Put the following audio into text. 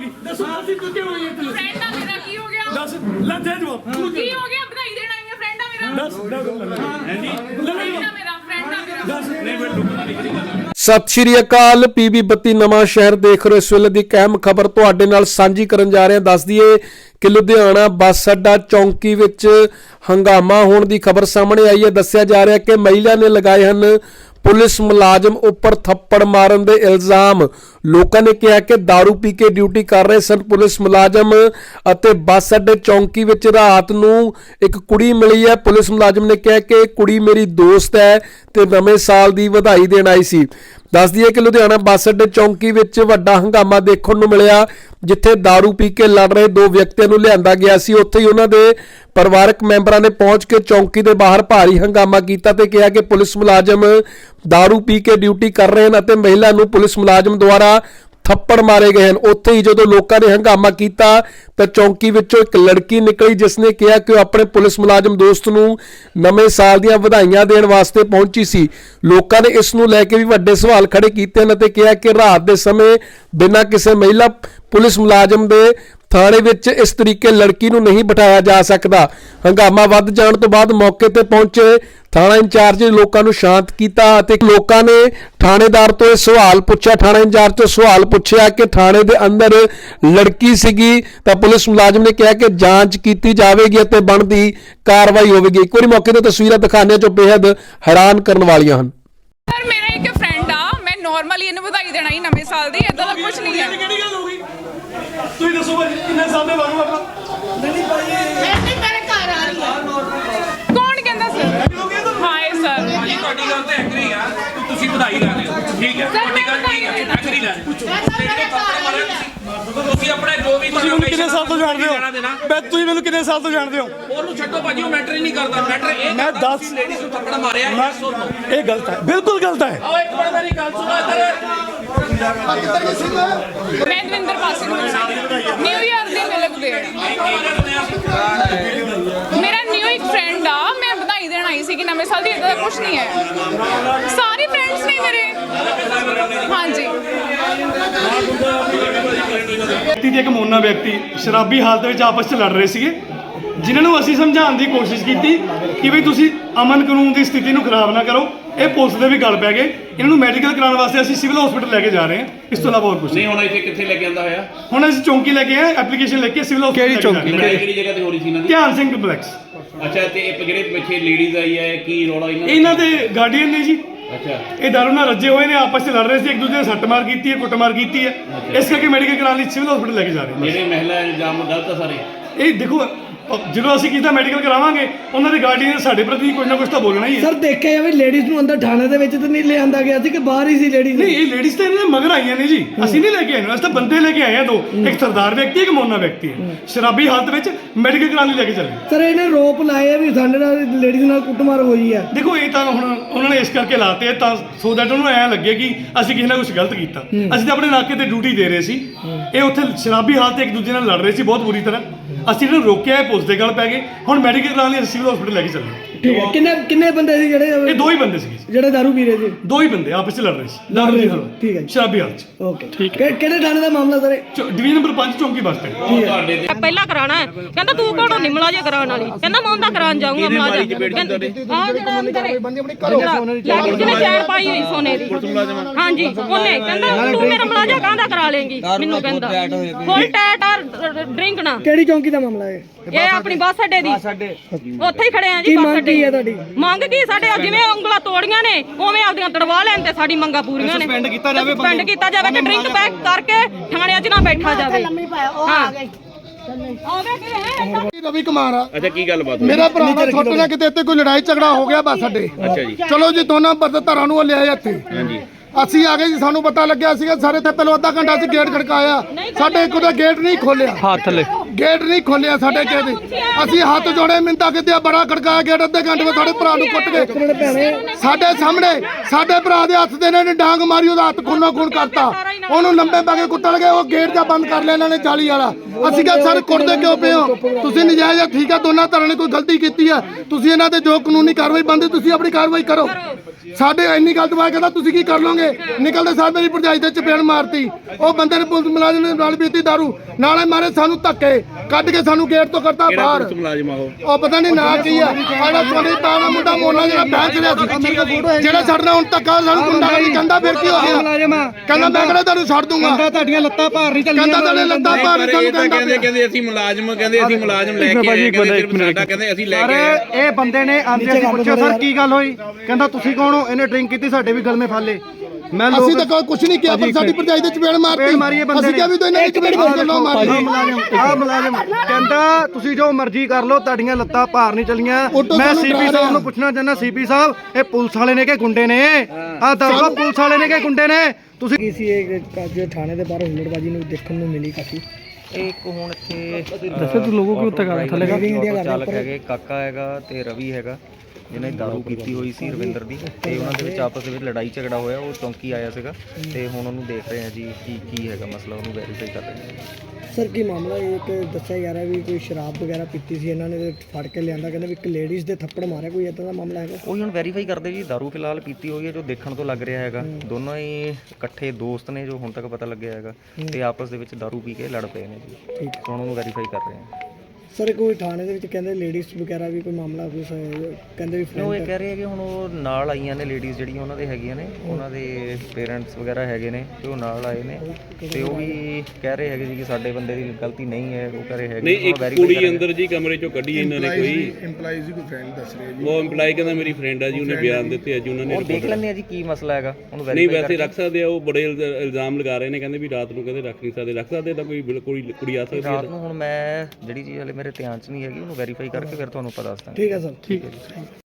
ਗਈ। ਦੱਸੋ। ਅਸੀਂ ਤੂੰ ਕਿਉਂ ਹੋਈ ਇੱਥੇ ਫਰੈਂਡ ਆ ਮੇਰਾ ਕੀ ਹੋ ਗਿਆ? ਦੱਸ ਲੈ ਦੇ ਜਵਾਬ ਤੂੰ ਕੀ ਹੋ ਗਿਆ? ਵਧਾਈ ਦੇਣ ਆਈ ਆ ਫਰੈਂਡ ਆ ਮੇਰਾ। ਦੱਸ ਹੈ। ਜੀ? ਲੈ ਲੈ ਫਰੈਂਡ ਆ ਮੇਰਾ ਫਰੈਂਡ ਆ ਮੇਰਾ। ਦੱਸ ਨਹੀਂ ਮੈਂ ਲੁਕਣਾ ਨਹੀਂ ਸਤਿ ਸ਼੍ਰੀ ਅਕਾਲ ਪੀਬੀ 32 ਨਵਾਂ ਸ਼ਹਿਰ ਦੇਖ ਰਹੇ ਹੋ। ਇਸ ਵੇਲੇ ਦੀ ਇੱਕ ਅਹਿਮ ਖਬਰ ਤੁਹਾਡੇ ਨਾਲ ਸਾਂਝੀ ਕਰਨ ਜਾ ਰਹੇ ਹਾਂ। ਦੱਸ ਦਈਏ ਕਿ ਲੁਧਿਆਣਾ ਬੱਸ ਅੱਡਾ ਚੌਂਕੀ ਵਿੱਚ ਹੰਗਾਮਾ ਹੋਣ ਦੀ ਖਬਰ ਸਾਹਮਣੇ ਆਈ ਹੈ। ਦੱਸਿਆ ਜਾ ਰਿਹਾ ਕਿ ਮਹਿਲਾ ਨੇ ਲਗਾਏ ਹਨ ਪੁਲਿਸ ਮੁਲਾਜ਼ਮ ਉੱਪਰ ਥੱਪੜ ਮਾਰਨ ਦੇ ਇਲਜ਼ਾਮ। ਲੋਕਾਂ ਨੇ ਕਿਹਾ ਕਿ दारू ਪੀ ਕੇ ਡਿਊਟੀ ਕਰ ਰਹੇ ਸਨ ਪੁਲਿਸ ਮੁਲਾਜ਼ਮ ਅਤੇ ਬੱਸ ਅੱਡੇ ਚੌਂਕੀ ਵਿੱਚ ਰਾਤ ਨੂੰ ਇੱਕ ਕੁੜੀ ਮਿਲੀ ਹੈ। ਪੁਲਿਸ ਮੁਲਾਜ਼ਮ ਨੇ ਕਿਹਾ ਕਿ ਕੁੜੀ ਮੇਰੀ ਦੋਸਤ ਹੈ ਤੇ ਨਵੇਂ ਸਾਲ ਦੀ ਵਧਾਈ ਦੇਣ ਆਈ ਸੀ। ਦੱਸ ਦਈਏ ਕਿ ਲੁਧਿਆਣਾ ਬੱਸ ਅੱਡੇ ਚੌਂਕੀ ਵਿੱਚ ਵੱਡਾ ਹੰਗਾਮਾ ਦੇਖਣ ਨੂੰ ਮਿਲਿਆ ਜਿੱਥੇ दारू ਪੀ ਕੇ ਲੜ ਰਹੇ ਦੋ ਵਿਅਕਤੀਆਂ ਨੂੰ ਲਿਆਂਦਾ ਗਿਆ ਸੀ ਉੱਥੇ ਹੀ ਉਹਨਾਂ ਦੇ ਪਰਿਵਾਰਕ ਮੈਂਬਰਾਂ ਨੇ ਪਹੁੰਚ ਕੇ ਚੌਂਕੀ ਦੇ ਬਾਹਰ ਭਾਰੀ ਹੰਗਾਮਾ ਕੀਤਾ ਤੇ ਕਿਹਾ ਕਿ ਪੁਲਿਸ ਮੁਲਾਜ਼ਮ दारू ਪੀ ਕੇ ਡਿਊਟੀ ਕਰ ਰਹੇ ਹਨ ਅਤੇ ਮਹਿਲਾ ਨੂੰ ਪੁਲਿਸ ਮੁਲਾਜ਼ਮ ਦੁਆਰਾ ਥੱਪੜ ਮਾਰੇ ਗਏ ਹਨ। ਉੱਥੇ ਹੀ ਜਦੋਂ ਲੋਕਾਂ ਨੇ ਹੰਗਾਮਾ ਕੀਤਾ, ਤਾਂ ਚੌਂਕੀ ਵਿੱਚੋਂ ਇੱਕ ਲੜਕੀ ਨਿਕਲੀ ਜਿਸ ਨੇ ਕਿਹਾ ਕਿ ਉਹ ਆਪਣੇ ਪੁਲਿਸ ਮੁਲਾਜ਼ਮ ਦੋਸਤ ਨੂੰ ਨਵੇਂ ਸਾਲ ਦੀਆਂ ਵਧਾਈਆਂ ਦੇਣ ਵਾਸਤੇ ਪਹੁੰਚੀ ਸੀ। ਲੋਕਾਂ ਨੇ ਇਸ ਨੂੰ ਲੈ ਕੇ ਵੀ ਵੱਡੇ ਸਵਾਲ ਖੜੇ ਕੀਤੇ ਹਨ ਅਤੇ ਕਿਹਾ ਕਿ ਰਾਤ ਦੇ ਸਮੇਂ ਬਿਨਾਂ ਕਿਸੇ ਮਹਿਲਾ ਪੁਲਿਸ ਮੁਲਾਜ਼ਮ ਦੇ ਥਾਣੇ ਵਿੱਚ ਇਸ ਤਰੀਕੇ ਲੜਕੀ ਨੂੰ ਨਹੀਂ ਬਿਠਾਇਆ ਜਾ ਸਕਦਾ। ਹੰਗਾਮਾ ਵੱਧ ਜਾਣ ਤੋਂ ਬਾਅਦ ਮੌਕੇ ਤੇ ਪਹੁੰਚੇ ਥਾਣਾ ਇੰਚਾਰਜ ਨੇ ਲੋਕਾਂ ਨੂੰ ਸ਼ਾਂਤ ਕੀਤਾ ਅਤੇ ਲੋਕਾਂ ਨੇ ਥਾਣੇਦਾਰ ਤੋਂ ਇਹ ਸਵਾਲ ਪੁੱਛਿਆ। ਥਾਣਾ ਇੰਚਾਰਜ ਤੋਂ ਸਵਾਲ ਪੁੱਛਿਆ ਕਿ ਥਾਣੇ ਦੇ ਅੰਦਰ ਲੜਕੀ ਸੀਗੀ ਤਾਂ ਪੁਲਿਸ ਮੁਲਾਜ਼ਮ ਨੇ ਕਿਹਾ ਕਿ ਜਾਂਚ ਕੀਤੀ ਜਾਵੇਗੀ ਅਤੇ ਬਣਦੀ ਕਾਰਵਾਈ ਹੋਵੇਗੀ। ਇੱਕ ਵਾਰੀ ਮੌਕੇ ਤੇ ਤਸਵੀਰਾਂ ਦਿਖਾਣੇ ਜੋ ਬੇहद ਹੈਰਾਨ ਕਰਨ ਵਾਲੀਆਂ ਹਨ। ਸਰ ਮੇਰਾ ਇੱਕ ਫਰੈਂਡ ਆ ਮੈਂ ਨਾਰਮਲੀ ਇਹਨੂੰ ਵਧਾਈ ਦੇਣਾ ਹੀ ਨਵੇਂ ਸਾਲ ਦੀ ਇਦਾਂ ਦਾ ਕੁਝ ਨਹੀਂ ਹੈ ਕਿਹੜੀ ਗੱਲ ਹੋ ਗਈ? ਤੁਸੀਂ ਦੱਸੋ ਭਾਜੀ ਕਿੰਨੇ ਸਾਲ ਦੇ ਬਾਅਦ ਆਪਾਂ ਕੌਣ ਤੁਹਾਡੀ ਗੱਲ ਤੇ ਐਗਰੀ ਆ ਤੁਸੀਂ ਵਧਾਈ ਲੈ ਰਹੇ ਹੋ। ਠੀਕ ਹੈ ਤੁਹਾਡੀ ਗੱਲ ਠੀਕ ਹੈ ਐਗਰੀ ਲੈ ਰਹੇ ਹੋ। ਤੁਸੀਂ। ਆਪਣੇ ਜੋ ਵੀ ਤੁਸੀਂ ਮੈਨੂੰ ਕਿੰਨੇ ਸਾਲ ਤੋਂ ਜਾਣਦੇ ਹੋ? ਮੈਂ ਤੁਸੀਂ ਮੈਨੂੰ ਕਿੰਨੇ ਸਾਲ ਤੋਂ ਜਾਣਦੇ ਹੋ? ਉਹਨੂੰ ਛੱਡੋ ਭਾਜੀ ਉਹ ਮੈਟਰ ਹੀ ਨਹੀਂ ਕਰਦਾ। ਮੈਟਰ ਇਹ ਮੈਂ ਕਰਦਾ ਦੱਸ- ਤੁਸੀਂ ਲੇਡੀਜ਼ ਨੂੰ ਥੱਪੜ ਮਾਰਿਆ ਮੈਂ ਇਹ ਸੁਣ ਲਓ। ਇਹ ਗਲਤ ਹੈ। ਬਿਲਕੁਲ ਗਲਤ ਹੈ। ਆਓ ਇੱਕ ਮਿੰਟ ਮੇਰੀ ਗੱਲ ਸੁਣੋ ਇੱਧਰ। ਮੈਂ ਦਵਿੰਦਰ ਪਾਸੀ ਨੂੰ ਨਿਊ ਇਅਰ ਦੀ ਮਿਲਕ ਦੇ ਮੇਰਾ ਨਿਊ ਇੱਕ ਫਰੈਂਡ ਆ ਮੈਂ ਵਧਾਈ ਦੇਣ ਆਈ ਸੀ ਕਿ ਨਵੇਂ ਸਾਲ ਦੀ ਇਦਾਂ ਦਾ ਕੁਝ ਨਹੀਂ ਹੈ। ਸਾਰੇ ਫਰੈਂਡਸ ਨੇ ਮੇਰੇ। ਹਾਂਜੀ। ਵਿਅਕਤੀ ਤੇ ਇੱਕ ਮੋਨਾ ਵਿਅਕਤੀ ਸ਼ਰਾਬੀ ਹਾਲਤ ਵਿੱਚ ਆਪਸ 'ਚ ਲੜ ਰਹੇ ਸੀਗੇ ਜਿਨ੍ਹਾਂ ਨੂੰ ਅਸੀਂ ਸਮਝਾਉਣ ਦੀ ਕੋਸ਼ਿਸ਼ ਕੀਤੀ ਕਿ ਵੀ ਤੁਸੀਂ ਅਮਨ ਕਾਨੂੰਨ ਦੀ ਸਥਿਤੀ ਨੂੰ ਖਰਾਬ ਨਾ ਕਰੋ। ਇਹ ਪੁਲਿਸ ਦੇ ਵੀ ਗੱਲ ਪੈ ਗਏ। ਇਹਨਾਂ ਨੂੰ ਮੈਡੀਕਲ ਕਰਾਉਣ ਵਾਸਤੇ ਅਸੀਂ ਸਿਵਲ ਹਸਪੀਟਲ ਲੈ ਕੇ ਜਾ ਰਹੇ ਹਾਂ। ਇਸ ਤੋਂ ਇਲਾਵਾ ਹੋਰ ਕੁਝ ਨਹੀਂ ਹੁਣ ਇੱਥੇ ਕਿੱਥੇ ਲੈ ਕੇ ਆਂਦਾ ਹੋਇਆ? ਹੁਣ ਅਸੀਂ ਚੌਂਕੀ ਲੈ ਕੇ ਆਏ ਐਪਲੀਕੇਸ਼ਨ ਲੈ ਕੇ ਸਿਵਲ ਹਸਪੀਟਲ ਕਿਹੜੀ ਚੌਂਕੀ? ਕਿਹੜੀ ਜਗ੍ਹਾ ਤੇ ਹੋ ਰਹੀ ਸੀ ਇਹਨਾਂ ਦੀ? ਧਿਆਨ ਸਿੰਘ ਕੰਪਲੈਕਸ ਅੱਛਾ ਤੇ ਇਹ ਜਿਹੜੇ ਪਿੱਛੇ ਲੇਡੀਜ਼ ਆਈ ਹੈ ਕੀ ਰੌਲਾ ਇਹਨਾਂ ਦਾ? ਇਹਨਾਂ ਦੇ ਗਾਰਡੀਅਨ ਨੇ ਜੀ। ਅੱਛਾ। ਇਹ ਦਾਰੂ ਨਾਲ ਰੱਜੇ ਹੋਏ ਨੇ ਆਪਸ 'ਚ ਲੜ ਰਹੇ ਸੀ ਇੱਕ ਦੂਜੇ ਨੇ ਸੱਟ ਮਾਰ ਕੀਤੀ ਹੈ ਕੁੱਟਮਾਰ ਕੀਤੀ ਹੈ। ਇਸ ਕਰਕੇ ਮੈਡੀਕਲ ਕਰਾਉਣ ਲਈ ਸਿਵਲ ਹਸਪੀਟਲ ਲੈ ਕੇ ਜਾ ਰਹੇ ਹਾਂ ਜਿਹੜੇ ਮਹਿਲਾ ਇਲਜ਼ਾਮ ਗਲਤ ਆ ਸਾਰੇ। ਇਹ ਦੇਖੋ ਜਦੋਂ ਅਸੀਂ ਕੀਤਾ ਮੈਡੀਕਲ ਕਰਾਵਾਂਗੇ ਉਹਨਾਂ ਦੇ ਗਾਰਡੀਅਨ ਸਾਡੇ ਪ੍ਰਤੀ ਕੁਝ ਨਾ ਕੁਝ ਤਾਂ ਬੋਲਣਾ ਹੀ ਹੈ। ਸਰ ਦੇਖਿਆ ਜਾਵੇ ਲੇਡੀਜ਼ ਨੂੰ ਅੰਦਰ ਥਾਣੇ ਦੇ ਵਿੱਚ ਤਾਂ ਨਹੀਂ ਲਿਆਂਦਾ ਗਿਆ ਸੀ ਕਿ ਬਾਹਰ ਹੀ ਸੀ ਲੇਡੀਜ਼ ਨਹੀਂ ਇਹ ਲੇਡੀਜ਼ ਤਾਂ ਇਹਨਾਂ ਦੇ ਮਗਰ ਆਈਆਂ ਨੇ ਜੀ। ਅਸੀਂ ਨਹੀਂ ਲੈ ਕੇ ਆਏ ਨੇ ਅਸੀਂ ਤਾਂ ਬੰਦੇ ਲੈ ਕੇ ਆਏ ਆ ਦੋ। ਇੱਕ ਸਰਦਾਰ ਵਿਅਕਤੀ ਇੱਕ ਮੋਨਾ ਵਿਅਕਤੀ ਹੈ। ਸ਼ਰਾਬੀ ਹਾਲਤ ਵਿੱਚ ਮੈਡੀਕਲ ਕਰਾਉਣ ਲਈ ਲੈ ਕੇ ਚੱਲੇ। ਸਰ ਇਹਨੇ ਰੋਪ ਲਾਏ ਆ ਵੀ ਸਾਡੇ ਨਾਲ ਲੇਡੀਜ਼ ਨਾਲ ਕੁੱਟਮਾਰ ਹੋਈ ਹੈ ਦੇਖੋ ਇਹ ਤਾਂ ਹੁਣ ਉਹਨਾਂ ਨੇ ਇਸ ਕਰਕੇ ਲਾਤੇ ਆ ਤਾਂ ਸੋ ਦੈਟ ਉਹਨੂੰ ਐ ਲੱਗੇ ਕਿ ਅਸੀਂ ਕਿਸੇ ਨਾਲ ਕੁਝ ਗਲਤ ਕੀਤਾ। ਅਸੀਂ ਤਾਂ ਆਪਣੇ ਇਲਾਕੇ ਤੇ ਡਿਊਟੀ ਦੇ ਰਹੇ ਸੀ। ਇਹ ਉੱਥੇ ਸ਼ਰਾਬੀ ਹਾਲਤ ਇੱਕ ਦੂਜੇ ਨਾਲ ਲੜ ਰਹੇ ਸੀ ਬਹੁਤ ਬੁਰੀ ਤਰ੍ਹਾਂ। ਅਸੀਂ ਇਹਨਾਂ ਰੋਕਿਆ ਇਹ ਪੁਲਿਸ ਦੇ ਗੱਲ ਪੈ ਗਏ। ਹੁਣ ਮੈਡੀਕਲ ਕਰਾਉਣ ਲਈ ਅਸੀਂ ਸਿਵਲ ਹਸਪੀਟਲ ਲੈ ਕੇ ਚੱਲੇ। ਠੀਕ ਹੈ ਕਿੰਨੇ ਕਿੰਨੇ ਬੰਦੇ ਸੀ ਇਹ ਜਿਹੜੇ ਦੋ ਹੀ ਬੰਦੇ ਸੀਗੇ ਜੀ। ਜਿਹੜੇ ਦਾਰੂ ਪੀ ਰਹੇ ਸੀ? ਦੋ ਹੀ ਬੰਦੇ ਆਪਸ 'ਚ ਲੜ ਰਹੇ ਸੀ। ਦਾਰੂ ਦੀ ਹਾਲਤ ਠੀਕ ਹੈ ਜੀ। ਸ਼ਰਾਬੀ ਹਾਲਤ 'ਚ। ਓਕੇ ਕਿਹੜੇ ਥਾਣੇ ਦਾ ਮਾਮਲਾ ਸਰ ਇਹ? ਡਿਵੀਜ਼ਨ ਨੰਬਰ 5 ਚੌਂਕੀ ਬੱਸ ਤੇ ਪਹਿਲਾਂ ਕਰਾਣਾ ਹੈ। ਕਹਿੰਦਾ ਤੂੰ ਕੋਣ ਨਹੀਂ ਮਲਾਜਾ ਕਰਾਉਣ ਵਾਲੀ। ਕਹਿੰਦਾ ਮੈਂ ਉਹਦਾ ਕਰਾਉਣ ਜਾਊਂਗਾ ਮਲਾਜਾ ਆ ਜਿਹੜਾ ਅੰਦਰ ਜਿਹਨੇ ਚੈਨ ਪਾਈ ਹੋਈ ਸੋਨੇ ਦੀ। ਹਾਂਜੀ ਉਹਨੇ ਕਹਿੰਦਾ ਤੂੰ ਮੇਰਾ ਮਲਾਜਾ ਕਾਹਦਾ ਕਰਾ ਲੇਂਗੀ? ਮੈਨੂੰ ਕਹਿੰਦਾ। ਫੁੱਲ ਟੈਟ ਆ ਡਰਿੰਕ ਨਾ ਕਿਹੜੀ ਚੌਂਕੀ ਦਾ ਮਾਮਲਾ ਹੈ ਇਹ ਆਪਣੀ ਬੱਸ ਅੱਡੇ ਦੀ। ਉੱਥੇ ਹੀ ਖੜੇ ਆ ਜੀ ਬੱਸ ਅੱਡੇ ਕੀ ਹੈ ਤੁਹਾਡੀ। ਮੰਗ ਕੀ ਸਾਡੇ ਜਿਵੇਂ ਉਂਗਲਾਂ ਤੋੜੀਆਂ ਨੇ ਉਵੇਂ ਆਪਦੀਆਂ ਤੜਵਾ ਲੈਣ ਤੇ ਸਾਡੀ ਮੰਗਾਂ ਪੂਰੀਆਂ ਨੇ। ਸਸਪੈਂਡ ਕੀਤਾ ਜਾਵੇ ਸਸਪੈਂਡ ਕੀਤਾ ਜਾਵੇ ਕਿ ਡਰਿੰਕ ਪੈਕ ਕਰਕੇ ਥਾਣਿਆਂ 'ਚ ਨਾ ਬੈਠਾ ਜਾਵੇ। ਹਾਂ। ਆਵੇ ਕਿ ਹੈ ਰਵੀ ਕੁਮਾਰ ਆ। ਅੱਛਾ ਕੀ ਗੱਲ ਬਾਤ ਮੇਰਾ ਭਰਾ ਦਾ ਛੋਟੇ ਨਾਲ ਕਿਤੇ ਇੱਥੇ ਕੋਈ ਲੜਾਈ ਝਗੜਾ ਹੋ ਗਿਆ ਬਸ ਸਾਡੇ ਅੱਛਾ ਜੀ। ਚਲੋ ਜੀ ਦੋਨਾਂ ਬਰਦ ਧਰਾਂ ਨੂੰ ਲਿਆਏ ਇੱਥੇ। ਹਾਂਜੀ। ਅਸੀਂ ਆ ਗਏ ਜੀ ਸਾਨੂੰ ਪਤਾ ਲੱਗਿਆ ਸੀਗਾ ਸਾਰੇ ਇੱਥੇ ਪਹਿਲਾਂ ਅੱਧਾ ਘੰਟਾ ਅਸੀਂ ਗੇਟ ਖੜਕਾਇਆ। ਸਾਡੇ ਇੱਕ ਉਹਦਾ ਗੇਟ ਨਹੀਂ ਖੋਲਿਆ। ਹੱਥ ਲੈ। ਗੇਟ ਨਹੀਂ ਖੋਲਿਆ ਸਾਡੇ ਕਿਸੇ ਦੇ। ਅਸੀਂ ਹੱਥ ਜੋੜੇ ਮਿੰਤਾ ਕਿਤੇ ਬੜਾ ਖੜਕਾਇਆ ਗੇਟ ਅੱਧੇ ਘੰਟੇ ਵਿੱਚ ਸਾਡੇ ਭਰਾ ਨੂੰ ਕੁੱਟ ਗਏ ਸਾਡੇ ਸਾਹਮਣੇ ਸਾਡੇ ਭਰਾ ਦੇ ਹੱਥ ਦੇ ਨੇ ਡਾਂਗ ਮਾਰੀ ਉਹਦਾ ਹੱਥ ਖੂਨੋ ਖੂਨ ਕਰਤਾ। ਉਹਨੂੰ ਲੰਬੇ ਪਾ ਕੇ ਕੁੱਟਣ ਗਏ ਉਹ ਗੇਟ ਦਾ ਬੰਦ ਕਰ ਲਿਆ ਇਹਨਾਂ ਨੇ ਜਾਲੀ ਵਾਲਾ। ਅਸੀਂ ਕਿਹਾ ਸਰ ਕੁੱਟਦੇ ਕਿਉਂ ਪਏ ਹੋ? ਤੁਸੀਂ ਨਜਾਇਜ਼ ਠੀਕ ਆ ਦੋਨਾਂ ਧਰਾਂ ਨੇ ਕੋਈ ਗਲਤੀ ਕੀਤੀ ਆ। ਤੁਸੀਂ ਇਹਨਾਂ ਤੇ ਜੋ ਕਾਨੂੰਨੀ ਕਾਰਵਾਈ ਬੰਦੀ ਤੁਸੀਂ ਆਪਣੀ ਕਾਰਵਾਈ ਕਰੋ। ਸਾਡੇ ਇੰਨੀ ਗੱਲ ਬਾਅਦ ਕਹਿੰਦਾ ਤੁਸੀਂ ਕੀ ਕਰ ਲੋਗੇ ਨਿਕਲਦੇ ਸਾਰ ਮੇਰੀ ਭਰਜਾਈ ਦੇ ਚਪੇੜ ਮਾਰਤੀ। ਉਹ ਬੰਦੇ ਨੇ ਪੁਲਿਸ ਮੁਲਾਜ਼ਮ ਨੇ ਨਾਲ ਪੀਤੀ ਦਾਰੂ। ਨਾਲੇ ਮਾਰੇ ਸਾਨੂੰ ਧੱਕੇ। ਕੱਢ ਕੇ ਸਾਨੂੰ ਗੇਟ ਤੋਂ ਕਰਤਾ ਬਾਹਰ। ਉਹ? ਪਤਾ ਨਹੀਂ ਨਾਂ ਕੀ ਆ। ਸਾਡਾ ਸੋਨੀ ਪਾ ਦਾ ਮੁੰਡਾ ਮੋਨਾ ਜਿਹੜਾ ਬੈਂਚ ਰਿਹਾ ਸੀ। ਜਿਹੜਾ ਸਾਡੇ ਨਾਲ ਹੁਣ ਧੱਕਾ ਸਾਨੂੰ ਗੁੰਡਾ ਨਹੀਂ ਕਹਿੰਦਾ ਫਿਰ ਕੀ ਹੋ ਗਿਆ ਕਹਿੰਦਾ ਮੈਂ ਕਿਹੜਾ ਤੁਹਾਨੂੰ ਛੱਡ ਦੂੰਗਾ? ਕਹਿੰਦਾ ਤੁਹਾਡੀਆਂ ਲੱਤਾਂ ਭਾਰ ਨਹੀਂ ਚੱਲੀਆਂ। ਕਹਿੰਦਾ ਤੁਹਾਡੇ ਲੱਤਾਂ ਭਾਰ ਇਹ ਤਾਂ ਕਹਿੰਦਾ ਕਹਿੰਦੇ ਕਹਿੰਦੇ ਅਸੀਂ ਮੁਲਾਜ਼ਮ ਕਹਿੰਦੇ ਅਸੀਂ ਮੁਲਾਜ਼ਮ ਲੈ ਕੇ ਆਏ ਕਹਿੰਦੇ ਸਿਰਫ ਸਾਡਾ ਕਹਿੰਦੇ ਅਸੀਂ ਲੈ ਕੇ ਆਏ ਇਹ ਬੰਦੇ ਨੇ ਆਂਦੇ ਪੁੱਛਿਆ ਸਰ ਕੀ ਗੱਲ ਹੋਈ? ਕਹਿੰਦਾ ਤੁਸੀਂ ਕੌਣ ਹੋ ਇਹਨੇ ਡਰਿੰਕ ਕੀਤੀ ਸਾਡੇ ਵੀ ਗਲ ਮੇ ਫਾਲੇ। ਮੈਂ ਅਸੀਂ ਤਾਂ ਕੋਈ ਕੁਝ ਨਹੀਂ ਕਿਹਾ ਪਰ ਸਾਡੀ ਭਰਜਾਈ ਦੇ ਚਪੇੜ ਮਾਰਤੀ। ਅਸੀਂ ਕਿਹਾ ਵੀ ਤੂੰ ਇਹਨਾਂ ਦੀ ਚਪੇੜ ਮਾਰ ਲਓ ਮਾਰੀ। ਆ ਮੁਲਾਜ਼ਮ। ਕਹਿੰਦਾ ਤੁਸੀਂ ਜੋ ਮਰਜ਼ੀ ਕਰ ਲਓ ਤੁਹਾਡੀਆਂ ਲੱਤਾਂ ਭਾਰ ਨਹੀਂ ਚੱਲੀਆਂ। ਮੈਂ ਸੀਪੀ ਸਾਹਿਬ। ਨੂੰ ਪੁੱਛਣਾ ਚਾਹੁੰਦਾ ਸੀਪੀ ਸਾਹਿਬ ਇਹ ਪੁਲਿਸ ਵਾਲੇ ਨੇ ਕਿ ਗੁੰਡੇ ਨੇ? ਆ ਦੱਸੋ ਪੁਲਿਸ ਵਾਲੇ ਨੇ ਕਿ ਗੁੰਡੇ ਨੇ? ਤੁਸੀਂ ਕੀ ਸੀ ਇਹ ਜੋ ਥਾਣੇ ਦੇ ਬਾਹਰ ਹੁਲੜਬਾਜੀ ਨੂੰ ਦੇਖਣ ਨੂੰ ਮਿਲੀ ਕਾਫੀ? ਇੱਕ ਹੁਣ ਇੱਥੇ ਦੱਸੋ ਤੂੰ ਲੋਗੋ ਕਿਉਂ ਉੱਤੇ ਕਰ ਥੱਲੇ ਕਰ। ਚਾਲਕ ਹੈਗੇ ਕਾਕਾ ਹੈਗਾ ਤੇ ਰਵੀ ਹੈਗਾ। ਜਿਹਨੇ ਦਾਰੂ ਪੀਤੀ ਹੋਈ ਸੀ ਰਵਿੰਦਰ ਦੀ ਤੇ ਉਹਨਾਂ ਦੇ ਵਿੱਚ ਆਪਸ ਦੇ ਵਿੱਚ ਲੜਾਈ ਝਗੜਾ ਹੋਇਆ ਉਹ ਚੌਂਕੀ ਆਇਆ ਸੀਗਾ ਤੇ ਹੁਣ ਉਹਨੂੰ ਦੇਖ ਰਹੇ ਆ ਜੀ ਕੀ ਕੀ ਹੈਗਾ ਮਸਲਾ ਉਹਨੂੰ ਵੈਰੀਫਾਈ ਕਰ ਰਹੇ ਆ ਸਰ ਕੀ ਮਾਮਲਾ ਇਹ ਇੱਕ ਦੱਸਿਆ ਜਾ ਰਿਹਾ ਵੀ ਕੋਈ ਸ਼ਰਾਬ ਵਗੈਰਾ ਪੀਤੀ ਸੀ ਇਹਨਾਂ ਨੇ ਤੇ ਫੜ ਕੇ ਲਿਆਂਦਾ ਕਹਿੰਦੇ ਵੀ ਇੱਕ ਲੇਡੀਜ਼ ਦੇ ਥੱਪੜ ਮਾਰਿਆ ਕੋਈ ਇਦਾਂ ਦਾ ਮਾਮਲਾ ਹੈਗਾ? ਉਹੀ ਹੁਣ ਵੈਰੀਫਾਈ ਕਰਦੇ ਜੀ ਦਾਰੂ ਫਿਲਹਾਲ ਪੀਤੀ ਹੋਈ ਹੈ ਜੋ ਦੇਖਣ ਤੋਂ ਲੱਗ ਰਿਹਾ ਹੈਗਾ। ਦੋਨੋਂ ਹੀ ਇਕੱਠੇ ਦੋਸਤ ਨੇ ਜੋ ਹੁਣ ਤੱਕ ਪਤਾ ਲੱਗਿਆ ਹੈਗਾ। ਤੇ ਆਪਸ ਦੇ ਵਿੱਚ ਦਾਰੂ ਪੀ ਕੇ ਲੜ ਪਏ ਨੇ ਜੀ। ਠੀਕ। ਹੁਣ ਉਹਨੂੰ ਵੈਰੀਫਾਈ ਕਰ ਰਹੇ ਆ ਸਰ ਕੋਈ ਥਾਣੇ ਦੇ ਵਿੱਚ ਕਹਿੰਦੇ ਲੇਡੀਜ਼ ਵਗੈਰਾ ਵੀ ਕੋਈ ਮਾਮਲਾ ਕੁਛ ਕਹਿੰਦੇ ਵੀ ਉਹ ਇਹ ਕਹਿ ਰਹੇ ਆ ਕਿ ਹੁਣ ਉਹ ਨਾਲ ਆਈਆਂ ਨੇ ਲੇਡੀਜ਼ ਜਿਹੜੀਆਂ ਉਹਨਾਂ ਦੇ ਹੈਗੀਆਂ ਨੇ ਉਹਨਾਂ ਦੇ ਪੇਰੈਂਟਸ ਵਗੈਰਾ ਹੈਗੇ ਨੇ ਤੇ ਉਹ ਨਾਲ ਆਏ ਨੇ ਤੇ ਉਹ ਵੀ ਕਹਿ ਰਹੇ ਹੈਗੇ ਜੀ ਕਿ ਸਾਡੇ ਬੰਦੇ ਦੀ ਗਲਤੀ ਨਹੀਂ ਹੈ ਉਹ ਕਹਿ ਰਹੇ ਹੈਗੇ ਨਹੀਂ ਇੱਕ ਕੁੜੀ ਅੰਦਰ ਜੀ ਕਮਰੇ ਚੋਂ ਕੱਢੀ ਇਹਨਾਂ ਨੇ ਕੋਈ। ਇੰਪਲਾਈਜ਼ ਦੀ ਕੋਈ ਫਰੈਂਡ ਦੱਸ ਰਿਹਾ ਉਹ EMPLOYE ਕਹਿੰਦਾ ਮੇਰੀ ਫਰੈਂਡ ਆ ਜੀ ਉਹਨੇ ਬਿਆਨ ਦਿੱਤੇ ਅੱਜ ਉਹਨਾਂ ਨੇ ਉਹ ਦੇਖ ਲੈਂਦੇ ਆ ਜੀ ਕੀ ਮਸਲਾ ਹੈਗਾ ਉਹਨੂੰ ਨਹੀਂ ਵੈਰੀਫਾਈ ਵੈਸੇ ਰੱਖ ਸਕਦੇ ਆ ਉਹ ਬੜੇ ਇਲਜ਼ਾ- ਇਲਜ਼ਾਮ ਲਗਾ ਰਹੇ ਨੇ ਕਹਿੰਦੇ ਵੀ ਰਾਤ ਨੂੰ ਕਹਿੰਦੇ ਰੱਖ ਨਹੀਂ ਸਕਦੇ ਰੱਖ ਸਕਦੇ ਤਾਂ ਕੋਈ ਬਿਲ- ਕੁੜੀ ਕੁੜੀ ਆ ਸਕਦੀ ਹੈ ਰਾਤ ਨੂੰ ਹੁਣ ਮੈਂ ਜਿਹੜੀ ਚੀਜ਼ ਹਲੇ ਮੇਰੇ ਧਿਆਨ 'ਚ ਨਹੀਂ ਹੈਗੀ ਉਹਨੂੰ ਵੈਰੀਫਾਈ ਕਰਕੇ ਫਿਰ ਤੁਹਾਨੂੰ ਪਤਾ ਦੱਸ ਦਾਂਗਾ। ਠੀਕ ਹੈ ਸਰ ਠੀਕ ਹੈ।